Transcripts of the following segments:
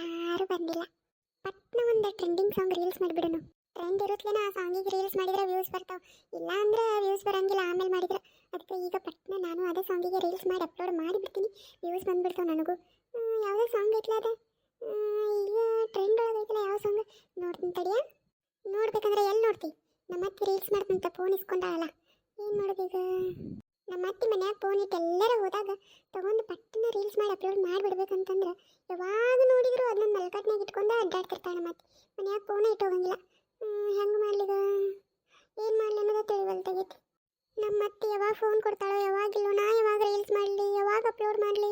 ಯಾರು ಬಂದಿಲ್ಲ. ಪಟ್ನ ಒಂದು ಟ್ರೆಂಡಿಂಗ್ ಸಾಂಗ್ ರೀಲ್ಸ್ ಮಾಡಿಬಿಡೋಣ ಟ್ರೆಂಡ್ ಇರುತ್ತಲೇನ ಆ ಸಾಂಗಿಗೆ ರೀಲ್ಸ್ ಮಾಡಿದ್ರೆ ವ್ಯೂಸ್ ಬರ್ತಾವೆ. ಇಲ್ಲ ಅಂದ್ರೆ ವ್ಯೂಸ್ ಬರಂಗಿಲ್ಲ, ಆಮೇಲೆ ಮಾಡಿದ್ರೆ. ಅದಕ್ಕೆ ಈಗ ಪಟ್ನ ನಾನು ಅದೇ ಸಾಂಗಿಗೆ ರೀಲ್ಸ್ ಮಾಡಿ ಅಪ್ಲೋಡ್ ಮಾಡಿಬಿಡ್ತೀನಿ. ವ್ಯೂಸ್ ಬಂದ್ಬಿಡ್ತಾವೆ ನನಗೂ. ಯಾವುದೇ ಸಾಂಗ್ ಐತ್ಲ ಅದ? ಈಗ ಟ್ರೆಂಡ್ ಒಳಗೆ ಐತಲ್ಲ ಯಾವ ಸಾಂಗ್ ನೋಡ್ತೀನಿ ತಡಿಯ. ನೋಡ್ಬೇಕಂದ್ರೆ ಎಲ್ಲಿ ನೋಡ್ತಿ? ನಮ್ಮ ಅತ್ತೆ ರೀಲ್ಸ್ ಮಾಡ್ತಂತ ಫೋನ್ ಇಸ್ಕೊಂಡಾಳಲ್ಲ. ಏನು ಮಾಡೋದೀಗ ನಮ್ಮ ಅತ್ತೆ ಮನ್ಯಾಗ ಫೋನ್ ಇಟ್ಟು ಎಲ್ಲರೂ ಹೋದಾಗ ತಗೊಂಡು ಪಟ್ಟನ ರೀಲ್ಸ್ ಮಾಡಿ ಅಪ್ಲೋಡ್ ಮಾಡಿಬಿಡ್ಬೇಕಂತಂದ್ರೆ ಯಾವಾಗ ನೋಡಿದ್ರು ಮಲ್ಕಟ್ನಾಗ ಇಟ್ಕೊಂಡು ಅಡ್ಡಾಡ್ತಿರ್ತಾಳೆ ಮತ್ತೆ. ಮನ್ಯಾಗ ಫೋನೇ ಇಟ್ಟು ಹೋಗಂಗಿಲ್ಲ ಹೆಂಗೆ ಮಾಡ್ಲಿಗ? ಏನು ಮಾಡಲಿ ಅನ್ನೋದು ತಿಳಿವಲ್ತಾಗೈತಿ ನಮ್ಮ ಅತ್ತೆ ಯಾವಾಗ ಫೋನ್ ಕೊಡ್ತಾಳೋ ಯಾವಾಗಿಲ್ಲೋ ನಾ ಯಾವಾಗ ರೀಲ್ಸ್ ಮಾಡಲಿ, ಯಾವಾಗ ಅಪ್ಲೋಡ್ ಮಾಡಲಿ?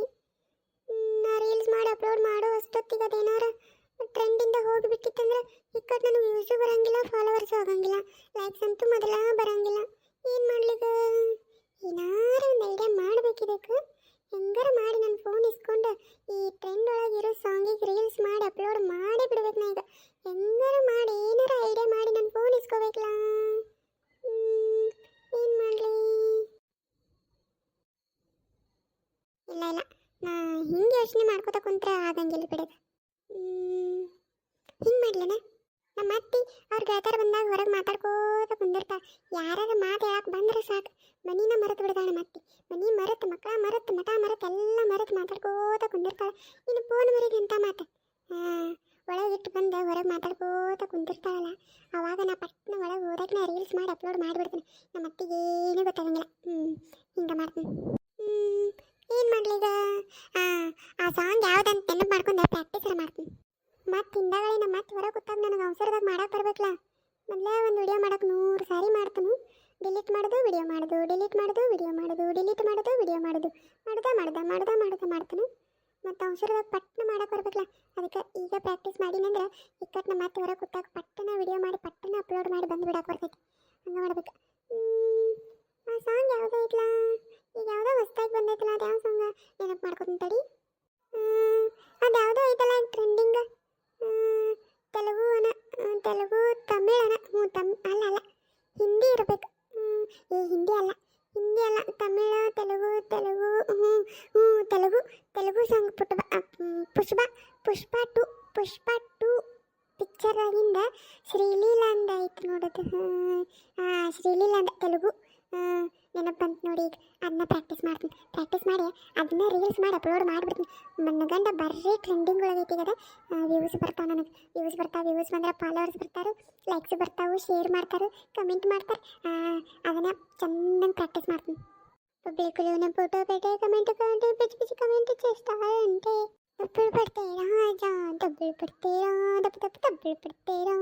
ನಾ ರೀಲ್ಸ್ ಮಾಡಿ ಅಪ್ಲೋಡ್ ಮಾಡೋ ಅಷ್ಟೊತ್ತಿಗೆ ಅದೇನಾರ ಟ್ರೆಂಡಿಂದ ಹೋಗಿಬಿಟ್ಟಿತ್ತಂದ್ರೆ ಇಕ್ಕಟ್ಟು ನನಗೆ ವ್ಯೂಸು ಬರಂಗಿಲ್ಲ ಫಾಲೋವರ್ಸು ಆಗಂಗಿಲ್ಲ ಲೈಕ್ಸ್ ಅಂತೂ ಮೊದಲ ಬರಂಗಿಲ್ಲ. ಏನು ಮಾಡ್ಲಿಗ? ಏನಾರ ಒಂದು ಐಡಿಯಾ ಮಾಡಬೇಕಿದಕ್ಕೆ ಹೆಂಗಾರ ಮಾಡಿ ನನ್ನ ಫೋನ್ ಇಸ್ಕೊಂಡು ಈ ಟ್ರೆಂಡ್ ಒಳಗಿರೋ ಸಾಂಗಿಗೆ ರೀಲ್ಸ್ ಮಾಡಿ ಅಪ್ಲೋಡ್ ಮಾಡೇ ಬಿಡ್ಬೇಕು ನಾ ಈಗ ಹೆಂಗಾರ ಮಾಡಿ ಏನಾರ ಐಡಿಯಾ ಮಾಡಿ ನನ್ನ ಫೋನ್ ಇಸ್ಕೋಬೇಕಲ್ಲ ಏನು ಮಾಡಲಿ ಇಲ್ಲ ಇಲ್ಲ ನಾ ಹಿಂಗೆ ಯೋಚನೆ ಮಾಡ್ಕೋತ ಕುಂತ್ರೆ ಆಗಂಗಿಲ್ಲ ಬಿಡದ ಹಿಂಗೆ ಮಾಡ್ಲೇನ? ನಮ್ಮ ಅತ್ತಿ ಅವ್ರ ಗೆಳತಾರ ಬಂದಾಗ ಹೊರಗೆ ಮಾತಾಡ್ಕೋತ ಬಂದಿರ್ತಾ ಯಾರಾರ ಮಾತು ಹೇಳಕ್ಕೆ ಬಂದ್ರೆ ಸಾಕು. ಮನಿನ ಮರೆತು ನಮ್ಮ ಅತ್ತಿ. ಮನಿ ಮರೆತು, ಮಕ್ಕಳ ಮರೆತು ಮಠ ಮರೆತು, ಎಲ್ಲ ಮರೆತು ಮಾತಾಡ್ಕೋತ ಕುಂದಿರ್ತಾಳೆ. ಇನ್ನು ಫೋನ್ ಮರಿಗೆ ಎಂತ ಮಾತು? ಹಾಂ ಇಟ್ಟು ಬಂದು ಹೊರಗೆ ಮಾತಾಡ್ಕೋತ ಕುಂದಿರ್ತಾಳಲ್ಲ. ಅವಾಗ ನಾ ಪಟ್ನ ಒಳಗೆ ಹೋದಾಗ ನಾ ರೀಲ್ಸ್ ಮಾಡಿ ಅಪ್ಲೋಡ್ ಮಾಡಿಬಿಡ್ತೀನಿ. ನಮ್ಮ ಅತ್ತಿಗೆ ಏನೂ ಗೊತ್ತಾಗಂಗಿಲ್ಲ. ಹ್ಞೂ ಹಿಂಗೆ ಮಾಡ್ತೀನಿ. ಹ್ಞೂ ಏನು ಹಾಂ ಆ ಸಾಂಗ್ ಯಾವ್ದಂತ ನೆನಪು ಮಾಡ್ಕೊಂಡು ಪ್ರಾಕ್ಟೀಸ್ ಮಾಡ್ತೀನಿ. ಮತ್ತೆ ನಮ್ಮ ಮತ್ತೆ ಹೊರಗೆ ಗೊತ್ತಾಗ ನನಗೆ ಅವಸರದಾಗ ಮಾಡಕ್ಕೆ ಬರ್ಬೇಕಲ್ಲ ಮೊದಲೇ ಒಂದು ವಿಡಿಯೋ ಮಾಡೋಕೆ ನೂರು ಸಾರಿ ಮಾಡ್ತಾನು. ಡಿಲೀಟ್ ಮಾಡೋದು ವಿಡಿಯೋ ಮಾಡೋದು ಡಿಲೀಟ್ ಮಾಡೋದು ವಿಡಿಯೋ ಮಾಡೋದು ಡಿಲೀಟ್ ಮಾಡೋದು ವಿಡಿಯೋ ಮಾಡೋದು. ಮಾಡ್ದ ಮಾಡ್ದ ಮಾಡ್ದ ಮಾಡ್ದ ಮಾಡ್ತೀನಿ. ಮತ್ತು ಅವಸರದಾಗ ಪಟ್ನ ಮಾಡಕ್ಕೆ ಬರ್ಬೇಕಲ್ಲ ಅದಕ್ಕೆ ಈಗ ಪ್ರಾಕ್ಟೀಸ್ ಮಾಡಿನಂದ್ರೆ ನಮ್ಮ ಮತ್ತೆ ಹೊರಗೆ ಕೂತಾಗ ಪಟ್ಟನ ವಿಡಿಯೋ ಮಾಡಿ, ಪಟ್ಟನ ಅಪ್ಲೋಡ್ ಮಾಡಿ ಬಂದು ಬಿಡಕ್ಕೆ ಬರ್ತೈತಿ. ಹಂಗೆ ಮಾಡ್ಬೇಕು. ಯಾವುದೋ ಐತ್ಲಾ ಈಗ ಯಾವುದೋ ಹೊಸ್ದಾಗಿ ಬಂದೈತಲ್ಲ, ಅದು ಯಾವ ಸಾಂಗ ನೆನಪು ಮಾಡ್ಕೊತೀನಿ ಅದು ಯಾವುದೋ ಐತಲ್ಲ ಟ್ರೆಂಡಿಂಗ್ ತೆಲುಗು ಅನ ತೆಲುಗು, ತಮಿಳ್ ಅನ ಹ್ಞೂ ತಮ್, ಅಲ್ಲ ಅಲ್ಲ. ಹಿಂದಿ ಇರಬೇಕು. ಈ ಹಿಂದಿ ಅಲ್ಲ. ಹಿಂದಿ ಅಲ್ಲ, ತಮಿಳು, ತೆಲುಗು ತೆಲುಗು ಹ್ಞೂ ಹ್ಞೂ ತೆಲುಗು ತೆಲುಗು ಸಾಂಗ್ ಪುಟ್ಟ ಪುಷ್ಪ ಪುಷ್ಪ ಟು ಪುಷ್ಪ ಟು ಪಿಕ್ಚರಾಗಿಂದ ಶ್ರೀಲೀಲಾ ಅಂದ ಐತೆ ನೋಡೋದು. ಹಾಂ ಶ್ರೀಲೀಲಾ ಅಂದ ತೆಲುಗು. ನೆನಪು ಬಂತು ನೋಡಿ ಈಗ ಅದನ್ನ ಪ್ರಾಕ್ಟೀಸ್ ಮಾಡ್ತೀನಿ ಪ್ರಾಕ್ಟೀಸ್ ಮಾಡಿ ಅದನ್ನ ರೀಲ್ಸ್ ಮಾಡಿ ಅಪ್ಲೋಡ್ ಮಾಡಿಬಿಡ್ತೀನಿ ನನ್ನ ಗಂಡ ಬರ್ರಿ ಟ್ರೆಂಡಿಂಗ್ ಒಳಗೈತಿ ಈಗ ವ್ಯೂಸ್ ಬರ್ತಾವೆ ನನಗೆ ವ್ಯೂಸ್ ಬರ್ತಾವೆ ವ್ಯೂಸ್ ಬಂದ್ರೆ ಫಾಲೋವರ್ಸ್ ಬರ್ತಾರೆ ಲೈಕ್ಸ್ ಬರ್ತಾವೆ ಶೇರ್ ಮಾಡ್ತಾರೆ ಕಮೆಂಟ್ ಮಾಡ್ತಾರೆ ಅದನ್ನು ಚೆನ್ನಾಗಿ ಪ್ರಾಕ್ಟೀಸ್ ಮಾಡ್ತೀನಿ పబ్లిక్లో ఫోటో పెట్టే కమెంట్ కంటే పిచ్చి పిచ్చి కమెంట్ చేస్తారంటే డబ్బులు పడితేరా జా డబ్బులు పడితేరా డబ్బు డబ్బు డబ్బులు పడితేరా